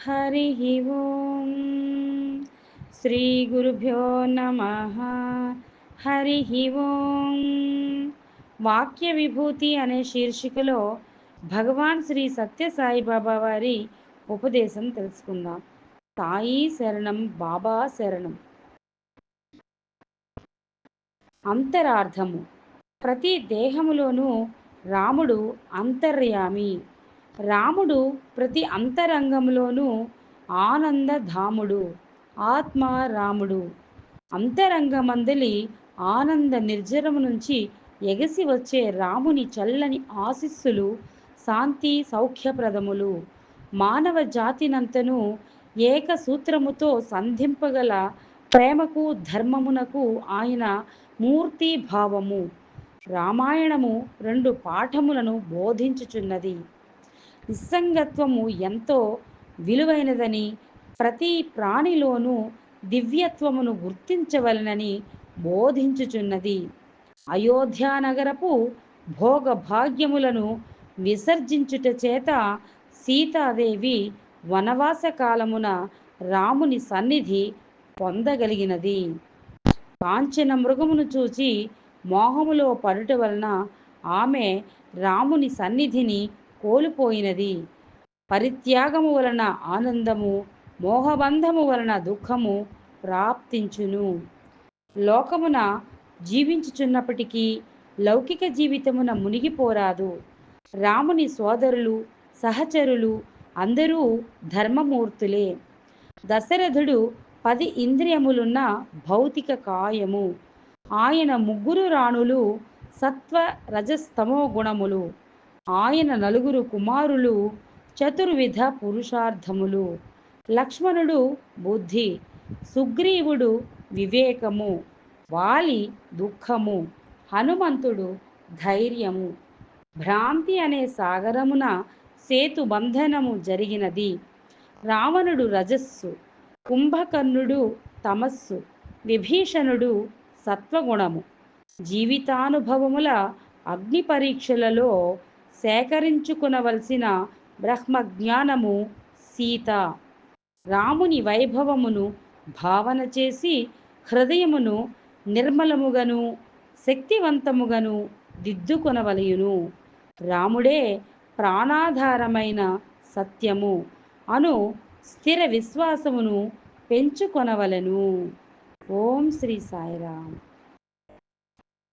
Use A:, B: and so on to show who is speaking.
A: హరి ఓం. శ్రీ గురుభ్యో నమ. హరి ఓం. వాక్య విభూతి అనే శీర్షికలో భగవాన్ శ్రీ సత్యసాయిబాబా వారి ఉపదేశం తెలుసుకుందాం. సాయి శరణం బాబా శరణం. అంతరార్థము. ప్రతి దేహములోనూ రాముడు అంతర్యామి. రాముడు ప్రతి అంతరంగంలోనూ ఆనందధాముడు ఆత్మ రాముడు అంతరంగమందలి ఆనంద నిర్జరము నుంచి ఎగసి వచ్చే రాముని చల్లని ఆశిస్సులు శాంతి సౌఖ్యప్రదములు. మానవ జాతినంతను ఏకసూత్రముతో సంధింపగల ప్రేమకు ధర్మమునకు ఆయన మూర్తి భావము రామాయణము రెండు పాఠములను బోధించుచున్నది. నిస్సంగత్వము ఎంతో విలువైనదని ప్రతి ప్రాణిలోనూ దివ్యత్వమును గుర్తించవలనని బోధించుచున్నది. అయోధ్యానగరపు భోగభాగ్యములను విసర్జించుట చేత సీతాదేవి వనవాస కాలమున రాముని సన్నిధి పొందగలిగినది. కాంచన మృగమును చూచి మోహములో పడుట వలన ఆమె రాముని సన్నిధిని కోల్పోయినది. పరిత్యాగము వలన ఆనందము మోహబంధము వలన దుఃఖము ప్రాప్తించును. లోకమున జీవించుచున్నప్పటికీ లౌకిక జీవితమున మునిగిపోరాదు. రాముని సోదరులు సహచరులు అందరూ ధర్మమూర్తులే. దశరథుడు పది ఇంద్రియములున్న భౌతిక కాయము. ఆయన ముగ్గురు రాణులు సత్వ రజస్తమో గుణములు. ఆయన నలుగురు కుమారులు చతుర్విధ పురుషార్థములు. లక్ష్మణుడు బుద్ధి సుగ్రీవుడు వివేకము వాలి దుఃఖము హనుమంతుడు ధైర్యము. భ్రాంతి అనే సాగరమున సేతుబంధనము జరిగినది. రావణుడు రజస్సు కుంభకర్ణుడు తమస్సు విభీషణుడు సత్వగుణము. జీవితానుభవముల అగ్ని పరీక్షలలో సేకరించుకునవలసిన బ్రహ్మజ్ఞానము సీత. రాముని వైభవమును భావన చేసి హృదయమును నిర్మలముగను శక్తివంతముగను దిద్దుకొనవలయును. రాముడే ప్రాణాధారమైన సత్యము అను స్థిర విశ్వాసమును పెంచుకొనవలను. ఓం శ్రీ సాయిరామ్.